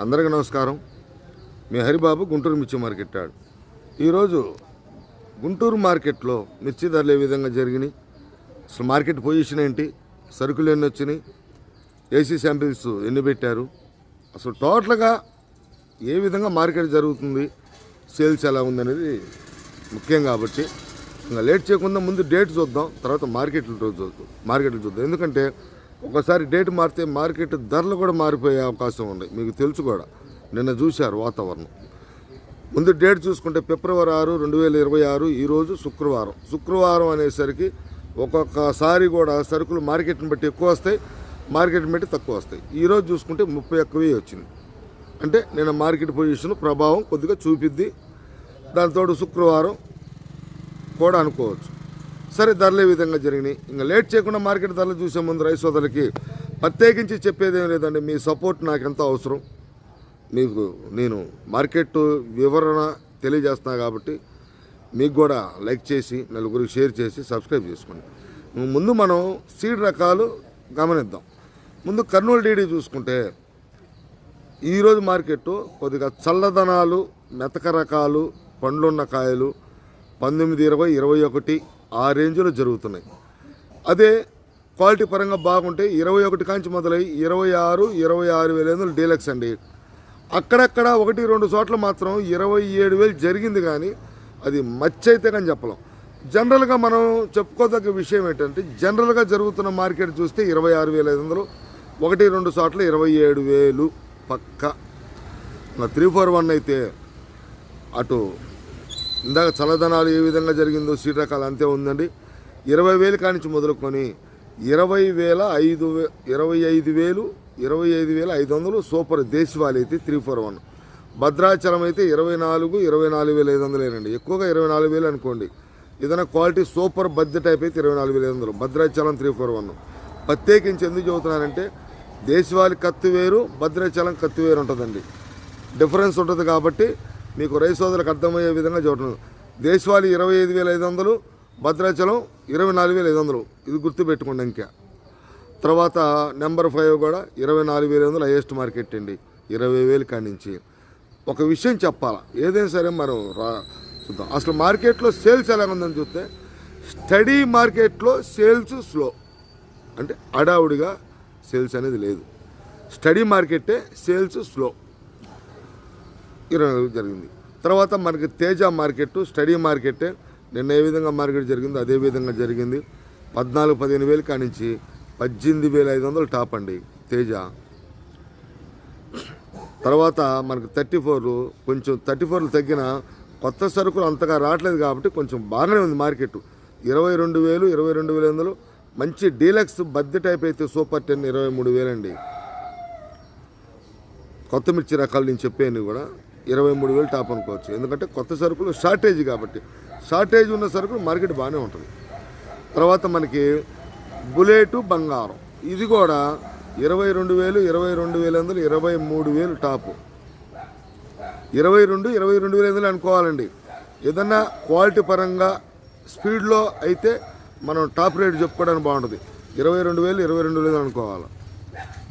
అందరికీ నమస్కారం. మీ హరిబాబు గుంటూరు మిర్చి మార్కెట్ ఆడు ఈరోజు గుంటూరు మార్కెట్లో మిర్చి ధరలు ఏ విధంగా జరిగినాయి? అసలు మార్కెట్ పొజిషన్ ఏంటి? సరుకులు ఎన్ని వచ్చినాయి? ఏసీ శాంపిల్స్ ఎన్ని పెట్టారు? అసలు టోటల్గా ఏ విధంగా మార్కెట్ జరుగుతుంది? సేల్స్ ఎలా ఉందనేది ముఖ్యం కాబట్టి ఇంకా లేట్ చేయకుండా ముందు డేట్ చూద్దాం. తర్వాత మార్కెట్లు చూద్దాం మార్కెట్లు చూద్దాం. ఎందుకంటే ఒకసారి డేట్ మారితే మార్కెట్ ధరలు కూడా మారిపోయే అవకాశం ఉంది. మీకు తెలుసు కూడా. నిన్న చూశారు వాతావరణం. ముందు డేట్ చూసుకుంటే ఫిబ్రవరి ఆరు రెండు వేల ఇరవై ఆరు ఈరోజు శుక్రవారం. శుక్రవారం అనేసరికి ఒక్కొక్కసారి కూడా సరుకులు మార్కెట్ని బట్టి ఎక్కువ వస్తాయి మార్కెట్ని బట్టి తక్కువ వస్తాయి. ఈరోజు చూసుకుంటే ముప్పై ఎక్కువే వచ్చింది. అంటే నేను మార్కెట్ పొజిషన్ ప్రభావం కొద్దిగా చూపిద్ది. దానితోడు శుక్రవారం కూడా అనుకోవచ్చు. సరే ధరలే విధంగా జరిగినాయి. ఇంకా లేట్ చేయకుండా మార్కెట్ ధరలు చూసే ముందు రైతు సోదరులకి ప్రత్యేకించి చెప్పేదేం లేదండి. మీ సపోర్ట్ నాకు ఎంత అవసరం. మీకు నేను మార్కెట్ వివరణ తెలియజేస్తున్నా కాబట్టి మీకు కూడా లైక్ చేసి నలుగురికి షేర్ చేసి సబ్స్క్రైబ్ చేసుకోండి. ముందు మనం సీడ్ రకాలు గమనిద్దాం. ముందు కర్నూలు డీడీ చూసుకుంటే ఈరోజు మార్కెట్ కొద్దిగా చల్లదనాలు మెతక రకాలు పండ్లున్న కాయలు పంతొమ్మిది ఇరవై ఇరవై ఒకటి ఆ రేంజ్లో జరుగుతున్నాయి. అదే క్వాలిటీ పరంగా బాగుంటే ఇరవై ఒకటి కాంచి మొదలై ఇరవై ఆరు ఇరవై ఆరు వేల ఐదు డీలక్స్ అండి. అక్కడక్కడ ఒకటి రెండు చోట్ల మాత్రం ఇరవై ఏడు వేలు జరిగింది కానీ అది మచ్చైతే కానీ చెప్పలేం. జనరల్గా మనం చెప్పుకోదగ్గ విషయం ఏంటంటే జనరల్గా జరుగుతున్న మార్కెట్ చూస్తే ఇరవై ఆరు వేల ఐదు వందలు ఒకటి రెండు చోట్ల ఇరవై ఏడు వేలు పక్క. త్రీ ఫోర్ వన్ అయితే అటు ఇందాక చల్లదనాలు ఏ విధంగా జరిగిందో శీతాకాలం అంతే ఉందండి. ఇరవై వేలు కానించి మొదలుకొని ఇరవై వేల ఐదు వే ఇరవై ఐదు వేలు ఇరవై ఐదు వేల ఐదు వందలు సూపర్ దేశవాళీ అయితే త్రీ ఫోర్ వన్. భద్రాచలం అయితే ఇరవై నాలుగు ఇరవై నాలుగు వేల ఐదు వందలేనండి. ఎక్కువగా ఇరవై నాలుగు వేలు అనుకోండి. ఏదైనా క్వాలిటీ సూపర్ బద్ద టైప్ అయితే ఇరవై నాలుగు వేల ఐదు వందలు. Bhadrachalam three four one. ప్రత్యేకించి ఎందుకు చెబుతున్నానంటే దేశవాళీ కత్తి వేరు భద్రాచలం కత్తి వేరు ఉంటుందండి. డిఫరెన్స్ ఉంటుంది కాబట్టి మీకు రైతు సోదరులకు అర్థమయ్యే విధంగా చూడటం దేశవాళీ ఇరవై ఐదు వేల ఐదు వందలు భద్రాచలం ఇరవై నాలుగు వేల ఐదు వందలు. ఇది గుర్తుపెట్టుకోండి ఇంకా. తర్వాత నెంబర్ ఫైవ్ కూడా ఇరవై నాలుగు వేల వందలు హైయెస్ట్ మార్కెట్ అండి. ఇరవై వేలు కానించి ఒక విషయం చెప్పాలా? ఏదైనా సరే మనం రా చూద్దాం. అసలు మార్కెట్లో సేల్స్ ఎలా ఉందని చూస్తే స్టడీ మార్కెట్లో సేల్స్ స్లో. అంటే అడావుడిగా సేల్స్ అనేది లేదు. స్టడీ మార్కెటే సేల్స్ స్లో. ఇరవై నాలుగు జరిగింది. తర్వాత మనకి తేజ మార్కెట్ స్టడీ మార్కెట్ నిన్న ఏ విధంగా మార్కెట్ జరిగిందో అదే విధంగా జరిగింది. పద్నాలుగు పదిహేను వేలు కానించి పద్దెనిమిది వేల ఐదు వందలు టాప్ అండి తేజ. తర్వాత మనకు థర్టీ ఫోర్లు కొంచెం థర్టీ ఫోర్లు తగ్గిన కొత్త సరుకులు అంతగా రావట్లేదు కాబట్టి కొంచెం బాగానే ఉంది మార్కెట్ ఇరవై రెండు వేలు ఇరవై రెండు వేల వందలు. మంచి డీలక్స్ బద్దె టైప్ అయితే సూపర్ టెన్ ఇరవై మూడు వేలండి. కొత్త మిర్చి రకాలు నేను చెప్పాను కూడా. ఇరవై మూడు వేలు టాప్ అనుకోవచ్చు. ఎందుకంటే కొత్త సరుకులు షార్టేజ్ కాబట్టి. షార్టేజ్ ఉన్న సరుకులు మార్కెట్ బాగానే ఉంటుంది. తర్వాత మనకి బుల్లెట్ బంగారం. ఇది కూడా ఇరవై రెండు వేలు ఇరవై రెండు వేల వందలు ఇరవై మూడు వేలు టాపు. ఇరవై రెండు ఇరవై రెండు వేల వందలు అనుకోవాలండి. ఏదన్నా క్వాలిటీ పరంగా స్పీడ్లో అయితే మనం టాప్ రేట్ చెప్పుకోవడానికి బాగుంటుంది. ఇరవై రెండు వేలు ఇరవై రెండు వేలు అనుకోవాలి.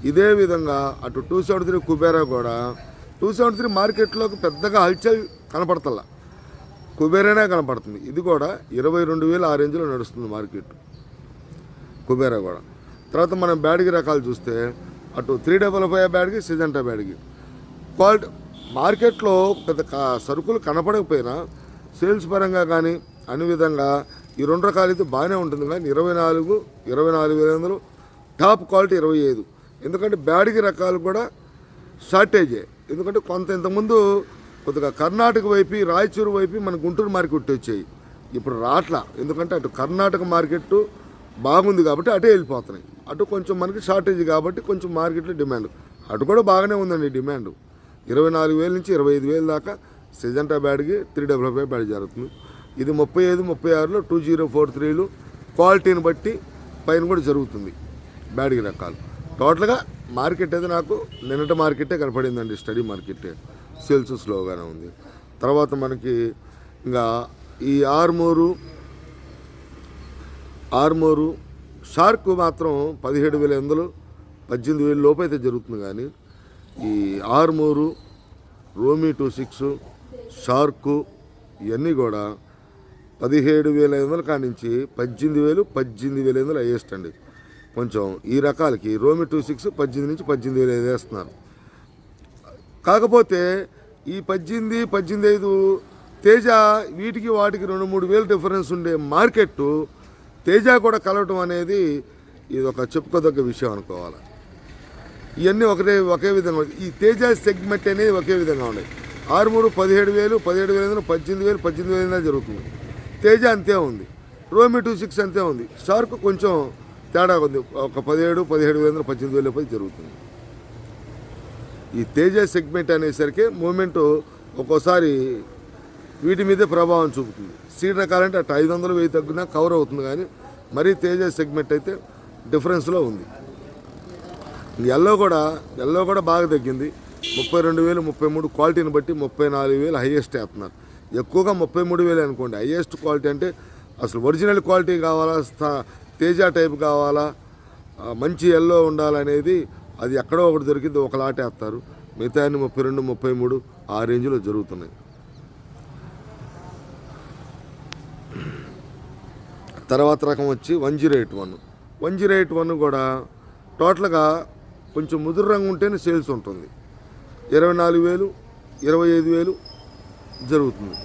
ఇదే విధంగా అటు టూ సెవెంటీ త్రీ కుబేరా కూడా టూ సెవెంటీ త్రీ మార్కెట్లోకి పెద్దగా హల్చల్ కనపడతల్లా. కుబేరానే కనపడుతుంది. ఇది కూడా ఇరవై రెండు వేలు ఆ రేంజ్లో నడుస్తుంది మార్కెట్. కుబేరా కూడా. తర్వాత మనం బ్యాడ్గి రకాలు చూస్తే అటు three double five Byadgi Syngenta Byadgi. Quality మార్కెట్లో పెద్ద కా- సరుకులు కనపడకపోయినా సేల్స్ పరంగా కానీ అన్ని విధంగా ఈ రెండు రకాలు అయితే బాగానే ఉంటుంది. కానీ ఇరవై నాలుగు ఇరవై నాలుగు వేల టాప్ క్వాలిటీ ఇరవై ఐదు. ఎందుకంటే బ్యాడ్గి రకాలు కూడా షార్టేజే. ఎందుకంటే కొంత ఇంతకుముందు కొద్దిగా కర్ణాటక వైపు రాయచూరు వైపు మన గుంటూరు మార్కెట్ వచ్చాయి. ఇప్పుడు రాట్లా. ఎందుకంటే అటు కర్ణాటక మార్కెట్ బాగుంది కాబట్టి అటే వెళ్ళిపోతున్నాయి. అటు కొంచెం మనకి షార్టేజ్ కాబట్టి కొంచెం మార్కెట్లో డిమాండ్. అటు కూడా బాగానే ఉందండి డిమాండ్. ఇరవై నాలుగు వేల నుంచి ఇరవై ఐదు వేల దాకా సిజంటా బ్యాడ్కి త్రీ డబల్ ఫైవ్ బ్యాడ్ జరుగుతుంది. ఇది ముప్పై ఐదు ముప్పై ఆరులో టూ జీరో ఫోర్ త్రీలు క్వాలిటీని బట్టి పైన కూడా జరుగుతుంది బ్యాడ్కి రకాలు. టోటల్గా మార్కెట్ అయితే నాకు నిన్నటి మార్కెటే కనపడిందండి స్టడీ మార్కెటే. సేల్స్ స్లోగానే ఉంది. తర్వాత మనకి ఇంకా ఈ ఆర్మూరు ఆర్మూరు షార్క్ మాత్రం పదిహేడు వేల వందలు పద్దెనిమిది వేల లోపు అయితే జరుగుతుంది కానీ ఈ ఆర్మూరు రోమీ టూ సిక్స్ షార్కు ఇవన్నీ కూడా పదిహేడు వేల ఐదు వందల కానించి పద్దెనిమిది వేలు పద్దెనిమిది వేల ఐదు వందలు హైయెస్ట్ అండి కొంచెం ఈ రకాలకి రోమి టూ సిక్స్ పద్దెనిమిది నుంచి పద్దెనిమిది వేలు ఐదు వేస్తున్నారు. కాకపోతే ఈ పద్దెనిమిది పద్దెనిమిది ఐదు తేజ వీటికి వాటికి రెండు మూడు వేలు డిఫరెన్స్ ఉండే మార్కెట్ తేజ కూడా కలవటం అనేది ఇది ఒక చెప్పుకోదగ్గ విషయం అనుకోవాలి? ఇవన్నీ ఒకటే ఒకే విధంగా ఉన్నాయి. ఈ తేజ సెగ్మెంట్ అనేది ఒకే విధంగా ఉన్నాయి ఆరుమూరు పదిహేడు వేలు పదిహేడు వేలు పద్దెనిమిది వేలు పద్దెనిమిది వేలు జరుగుతుంది. తేజ అంతే ఉంది. రోమి టూ సిక్స్ అంతే ఉంది. షార్క్ కొంచెం తేడా ఉంది. ఒక పదిహేడు పదిహేడు వేల పద్దెనిమిది వేల పది జరుగుతుంది. ఈ తేజ సెగ్మెంట్ అనేసరికి మూమెంట్ ఒక్కోసారి వీటి మీదే ప్రభావం చూపుతుంది. సీడ్ రకాలంటే అటు ఐదు వందలు వెయ్యి తగ్గినా కవర్ అవుతుంది కానీ మరీ తేజ సెగ్మెంట్ అయితే డిఫరెన్స్లో ఉంది. ఎల్లో కూడా ఎల్లో కూడా బాగా తగ్గింది. ముప్పై రెండు వేలు ముప్పై మూడు క్వాలిటీని బట్టి ముప్పై నాలుగు వేలు హైయెస్ట్ వేస్తున్నారు. ఎక్కువగా ముప్పై మూడు వేలు అనుకోండి. హైయెస్ట్ క్వాలిటీ అంటే అసలు ఒరిజినల్ క్వాలిటీ కావాలా తేజ టైప్ కావాలా? మంచి ఎల్లో ఉండాలనేది అది ఎక్కడో ఒకటి దొరికింది ఒక లాటేస్తారు మిగతా ముప్పై రెండు ముప్పై మూడు ఆ రేంజ్లో జరుగుతున్నాయి. తర్వాత రకం వచ్చి one zero eight one. One zero eight one కూడా టోటల్గా కొంచెం ముదురు రంగు ఉంటేనే సేల్స్ ఉంటుంది. ఇరవై నాలుగు వేలు ఇరవై ఐదు వేలు జరుగుతుంది.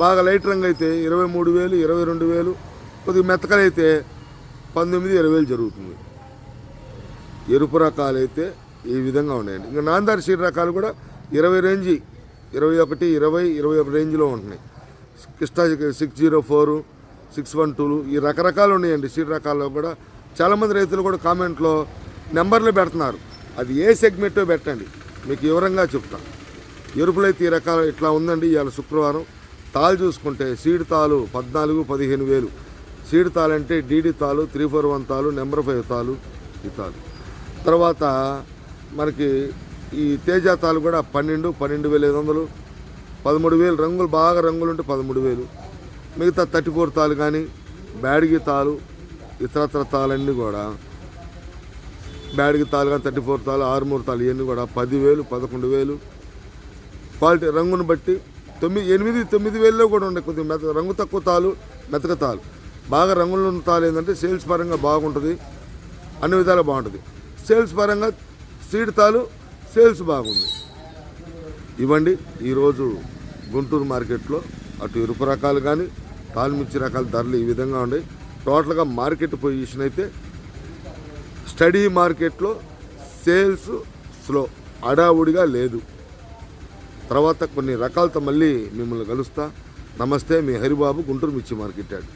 బాగా లైట్ రంగు అయితే ఇరవై మూడు వేలు ఇరవై రెండు వేలు కొద్దిగా మెత్తకలైతే పంతొమ్మిది ఇరవై వేలు జరుగుతుంది. ఎరుపు రకాలు అయితే ఈ విధంగా ఉన్నాయండి. ఇంకా నాందారి సీడ్ రకాలు కూడా ఇరవై రేంజ్ ఇరవై ఒకటి ఇరవై ఇరవై ఒకటి రేంజ్లో ఉంటున్నాయి. Krishna six zero four six one tool ఈ రకరకాలు ఉన్నాయండి సీడ్ రకాల్లో కూడా. చాలామంది రైతులు కూడా కామెంట్లో నెంబర్లు పెడుతున్నారు. అది ఏ సెగ్మెంటో పెట్టండి. మీకు వివరంగా చెప్తాను ఎరుపులైతే ఈ రకాలు ఇట్లా ఉందండి ఇవాళ శుక్రవారం. తాలు చూసుకుంటే సీడ్ తాలు పద్నాలుగు పదిహేను వేలు. సీడ్ తాలు అంటే డీడీ తాలు త్రీ ఫోర్ వన్ తాలు నెంబర్ ఫైవ్ తాలు ఈ తాలు. తర్వాత మనకి ఈ తేజ తాలు కూడా పన్నెండు పన్నెండు వేల ఐదు వందలు. పదమూడు వేలు రంగులు బాగా రంగులు ఉంటే పదమూడు వేలు. మిగతా థర్టీ ఫోర్ తాలు కానీ బ్యాడ్గి తాలు ఇతరత్ర తాలన్నీ కూడా. బ్యాడిగి తాలు కానీ థర్టీ ఫోర్ తాలు ఆరుమూరు తాలు ఇవన్నీ కూడా పదివేలు పదకొండు వేలు. క్వాలిటీ రంగును బట్టి తొమ్మిది ఎనిమిది తొమ్మిది వేలలో కూడా ఉండే కొద్దిగా మెత రంగు తక్కువ తాలు మెతక తాలు. బాగా రంగులు ఉన్న తాలు ఏంటంటే సేల్స్ పరంగా బాగుంటుంది. అన్ని విధాలు బాగుంటుంది. సేల్స్ పరంగా సీడ్ తాలు సేల్స్ బాగుంది. ఇవ్వండి ఈరోజు గుంటూరు మార్కెట్లో అటు ఎరుపు రకాలు కానీ తాలిమిర్చి రకాల ధరలు ఈ విధంగా ఉన్నాయి. టోటల్గా మార్కెట్ పొజిషన్ అయితే స్టడీ మార్కెట్లో సేల్స్ స్లో అడావుడిగా లేదు. తర్వాత కొన్ని రకాలతో మళ్ళీ మిమ్మల్ని కలుస్తా. నమస్తే మీ హరిబాబు గుంటూరు మిర్చి మార్కెట్ యార్డ్